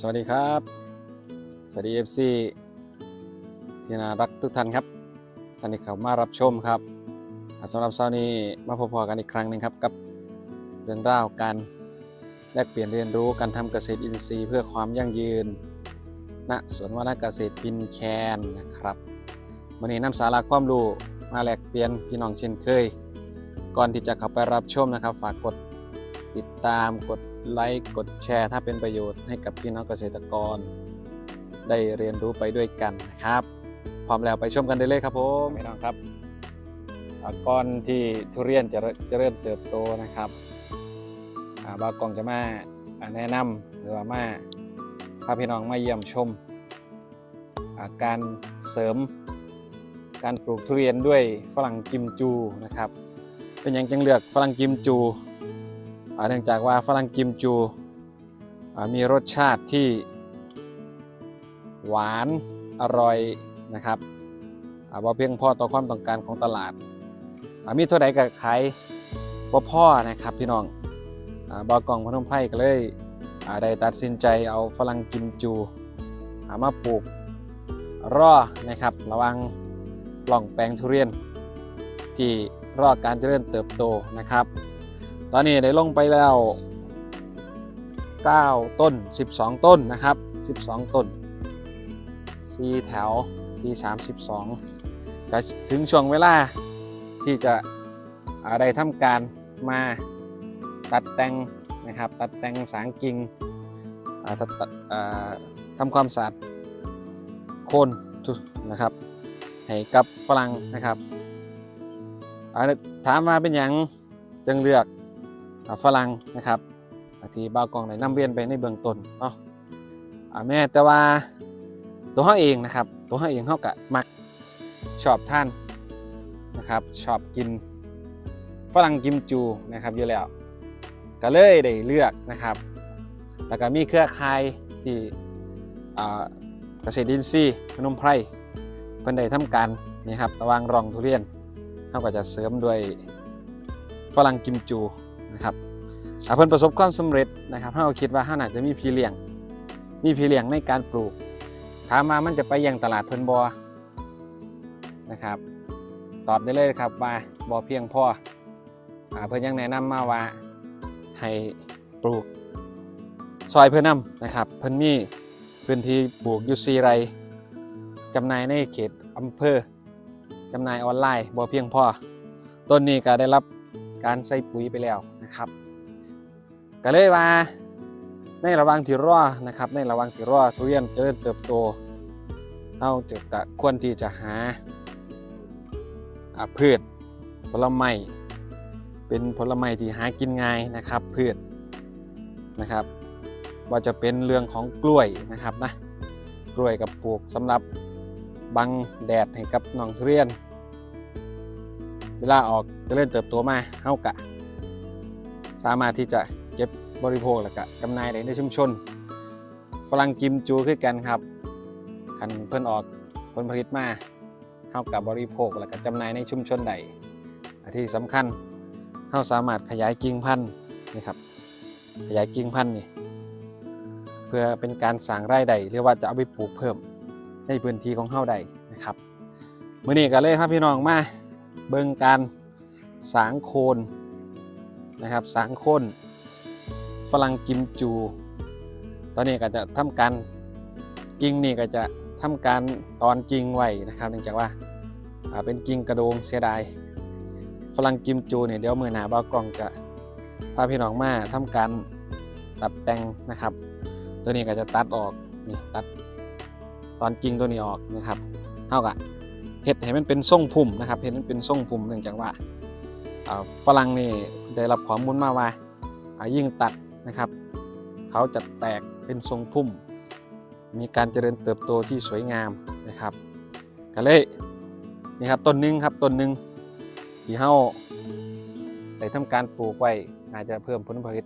สวัสดีครับ สวัสดีเอฟซีที่น่ารักทุกท่านครับท่านที่เข้ามารับชมครับสำหรับเช้านี้มาพบกันอีกครั้งหนึ่งครับกับเรื่องราวการแลกเปลี่ยนเรียนรู้การทำเกษตรอินทรีย์เพื่อความยั่งยืน ณสวนวนาเกษตรปินแคนนะครับวันนี้นำสาระความรู้มาแลกเปลี่ยนพี่น้องเช่นเคย ก่อนที่จะเข้าไปรับชมนะครับ ฝากกดติดตามกด ไลค์กดแชร์ ถ้าเป็นประโยชน์ให้กับพี่น้องเกษตรกร ได้เรียนรู้ไปด้วยกันนะครับ พร้อมแล้วไปชมกันได้เลยครับผมพี่น้องครับก่อนที่ทุเรียนจะเริ่มจะเริ่มเติบโตนะครับอ่าบากองจะมาแนะนำหรือว่ามาพาพี่น้องมาเยี่ยมชมาการเสริม การปลูกทุเรียนด้วยฝรั่งกิมจูนะครับ เป็นอย่างจังเลือกฝรั่งกิมจู เนื่องจากว่าฝรั่งกิมจูมีรสชาติที่หวานอร่อยนะครับอ่าบ่เพียงพอต่อความต้องการของตลาด มีเท่าใดก็ขายบ่พ่อนะครับพี่น้องอบากองพนมไพรก็เลยได้ตัดสินใจเอาฝรั่งกิมจูมาปลูกรอนะครับระวังปล่องแปลงทุเรียน ที่รอการเจริญเติบโตนะครับ ตอนนี้ได้ลงไปแล้ว 9 ต้น 12 ต้นนะครับ 12 ต้น 4 แถว ที่ 32ก็ถึงช่วงเวลาที่จะอ่าได้ทำการมาตัดแต่งนะครับ ตัดแต่งสางกิ่งอ่าตัดตัดอ่าทำความสะอาดโคนนะครับ ให้กับฝรั่งนะครับถามมาเป็นอย่างจึงเลือก ฝรั่งนะครับที่บ่าวกองได้นำเรียนไปในเบื้องต้นเนาะแม่แต่ว่าตัวเขาเองนะครับ ตัวเขาเองเขากะมักชอบท่านนะครับชอบกินฝรั่งกิมจูนะครับอยู่แล้วก็เลยได้เลือกนะครับ แล้วก็มีเครือข่ายที่เกษตรดินทรีพนมไพรเพิ่นได้ทำการนี่ครับระวางรองทุเรียนเขาก็จะเสริมด้วยฝรั่งกิมจู นะครับอ่าเพิ่นประสบความสำเร็จนะครับเขาคิดว่าเขาน่าจะมีพี่เลี้ยง มีพี่เลี้ยงในการปลูก ถามมามันจะไปยังตลาดเพิ่นบอนะครับ ตอบได้เลยครับว่าบอเพียงพออเพิ่นยังแนะนำมาว่าให้ปลูกซอยเพื่อนำนะครับเพิ่นมีพื้นที่ปลูกอยู่ซีไรจำหน่ายในเขตอำเภอจำหน่ายออนไลน์บ่เพียงพอต้นนี้ก็ได้รับการใส่ปุ๋ยไปแล้ว นะครับก็เลยว่าในระหว่างที่รอนะครับ ในระหว่างที่รอทุเรียนเจริญเติบโตเราจะกะควรที่จะหาพืชผลไม้เป็นผลไม้ที่หากินง่ายนะครับ พืชนะครับ ว่าจะเป็นเรื่องของกล้วยนะครับนะกล้วยกับปลูกสำหรับบังแดดให้กับน้องทุเรียน เวลาออกเจะเริ่มเติบโตมาเฮากะ สามารถที่จะเก็บบริโภคแล้วก็จำหน่ายได้ในชุมชน ฝรั่งกิมจูคือกันครับคันเพิ่นออกผลผลิตมาเฮากับบริโภคแล้วก็จำหน่ายในชุมชนใดที่สำคัญเฮาสามารถขยายกิ่งพันธุ์นี่ครับขยายกิ่งพันธุ์นี่เพื่อเป็นการสร้างรายได้หรือว่าจะเอาไปปลูกเพิ่มในพื้นที่ของเฮาได้นะครับมื้อนี้ก็เลยพาพี่น้องมาเบิ่งการสางโคน นะครับสางโคนฝรั่งกิมจู ตอนนี้ก็จะทำการกิ่งนี่ก็จะทำการตอนกิ่งไว้นะครับเนื่องจากว่าเป็นกิ่งกระโดงเสียดายฝรั่งกิมจูเนี่ยเดี๋ยวมือหนาบ้ากล้องจะพาพี่น้องมาทำการตัดแต่งนะครับ ตัวนี้ก็จะตัดออกนี่ตัดตอนกิ่งตัวนี้ออกนะครับเท่ากับเห็ดให้มันเป็นทรงพุ่มนะครับเห็ดมันเป็นทรงพุ่มเนื่องจากว่า ฝรั่งนี่ได้รับข้อมูลมาว่ายิ่งตัดนะครับ เขาจะแตกเป็นทรงพุ่ม มีการเจริญเติบโตที่สวยงามนะครับก็เลยนี่ครับต้นหนึงครับต้นหนึงที่เฮาได้ทำการปลูกไว้อาจจะเพิ่มผลผลิต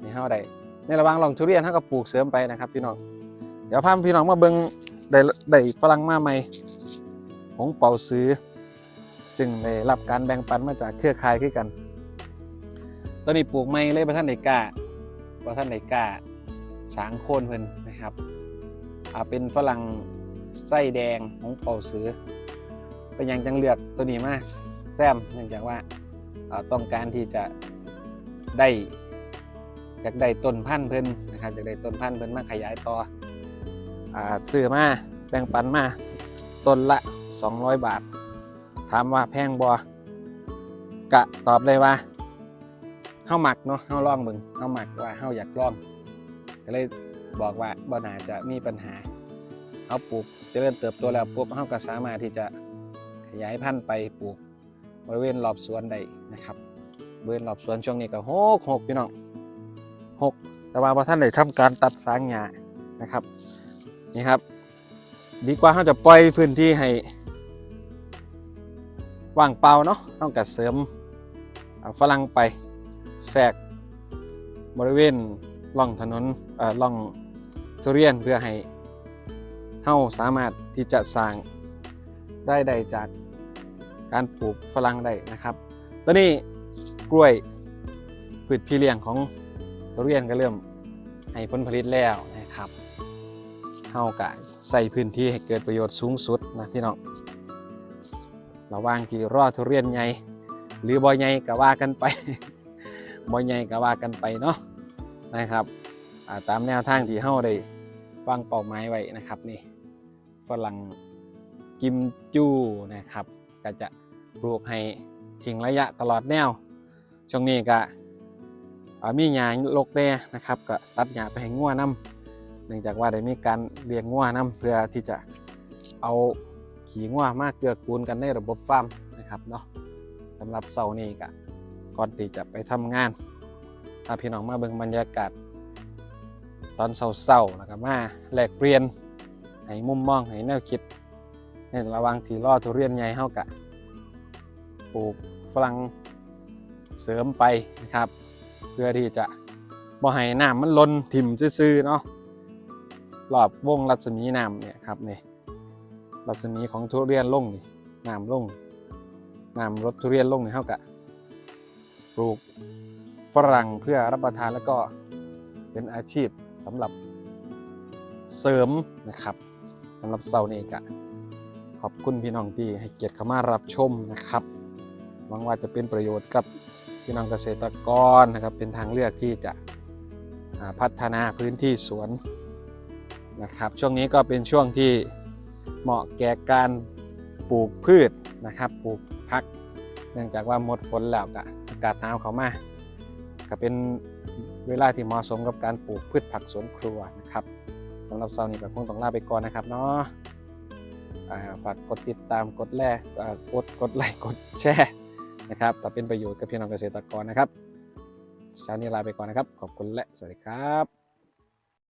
ให้เฮาได้ในระหว่างลองทุเรียนเฮาก็ปลูกเสริมไปนะครับพี่น้องเดี๋ยวพาพี่น้องมาเบิงได้ได้ฝรั่งมาใหม่ของเป่าซื้อ ซึ่งได้รับการแบ่งปันมาจากเครือข่ายคือกันตัวนี้ปลูกใหม่เลยประท่านไดกาประท่านไดกาสางโคนเพิ่นนะครับอาเป็นฝรั่งไส้แดงของเป่าซื้อเป็นหยังจังเลือกตัวนี้มาแซมเนื่องจากว่าาต้องการที่จะได้อยากได้ต้นพันธุ์เพิ่นนะครับอยากได้ต้นพันธุ์เพิ่นมาขยายต่ออซื้อมาแบ่งปันมาต้นละ 200 บาท ถามว่าแพงบ่กะตอบเลยว่าเฮาหมักเนาะเฮาลองเบิ่งเฮามักว่าเฮาอยากลองก็เลยบอกว่าบ่น่าจะมีปัญหาเอาปลูกเจริญเติบโตแล้วปุ๊บเฮาก็สามารถที่จะขยายพันธุ์ไปปลูกบริเวณรอบสวนได้นะครับบริเวณรอบสวนช่วงนี้ก็หกหกพี่น้องหกแต่ว่าพอท่านได้ทำการตัดสางหญ้านะครับนี่ครับ ดีกว่าเขาจะปล่อยพื้นที่ให้ ว่างเปล่าเนาะต้องกัเสริมฝรั่งไปแทรกบริเวณล่องถนนร่อล่องทุเรียนเพื่อให้เฮาสามารถที่จะสร้างได้ได้จากการปลูกฝรั่งได้นะครับ ตอนนี้กล้วยพืชพี่เลี้ยงของทุเรียนก็เริ่มให้ผลผลิตแล้วนะครับเฮากะใส่พื้นที่ให้เกิดประโยชน์สูงสุดนะพี่น้อง ระว่างที่รอทุเรียนใหญ่หรือบ่ใหญ่ก็ว่ากันไปบ่ใหญ่ก็ว่ากันไปเนาะนะครับาตามแนวทางที่เฮาได้วางเป้าหมายไว้นะครับนี่ฝรั่งกิมจูนะครับ ก็จะปลูกให้ทิ้งระยะตลอดแนว ช่วงนี้ก็มีหญ้าลกแน่นะครับก็ตัดหญ้าไปให้งัวน้ำเนื่องจากว่าได้มีการเลี้ยงงัวนํเพื่อที่จะเอา ขี่งัวมากเกือกูลกันในระบบฟาร์มนะครับเนาะสำหรับเสาร์นี้ก็ก่อนที่จะไปทำงานถ้าพี่น้องมาเบิ่งบรรยากาศ ตอนเศร้าๆนะครับมาแลกเปลี่ยนให้มุมมองให้แนวคิดในระว่างที่รอทุเรียนใหญ่เฮากะปลูกฝรั่งเสริมไปนะครับ เพื่อที่จะบ่ให้น้ำมันล้นถิ่มซื่อๆเนาะรอบวงรัศมีน้ำเนี่ยครับนี่ รัศมีของทุเรียนลงนี่น้ำลงน้ำรถทุเรียนลงนี่เท่ากับปลูกฝรั่งเพื่อรับประทานแล้วก็เป็นอาชีพสำหรับเสริมนะครับสำหรับเสาร์นี้กะขอบคุณพี่น้องที่ให้เกียรติเข้ามารับชมนะครับหวังว่าจะเป็นประโยชน์กับพี่น้องเกษตรกรนะครับ เป็นทางเลือกที่จะพัฒนาพื้นที่สวนนะครับ ช่วงนี้ก็เป็นช่วงที่ เหมาะแก่การปลูกพืชนะครับ ปลูกพัก เนื่องจากว่าหมดฝนแล้วก็อากาศหนาวเข้ามาก็เป็นเวลาที่เหมาะสมกับการปลูกพืชผักสวนครัวนะครับสำหรับเสาร์นี้ก็คงต้องลาไปก่อนนะครับเนาะฝากกดติดตามกดแลกกดกดไลค์กดแชร์นะครับแต่เป็นประโยชน์กับพี่น้องเกษตรกรนะครับเช้านี้ลาไปก่อนนะครับ ขอบคุณและสวัสดีครับ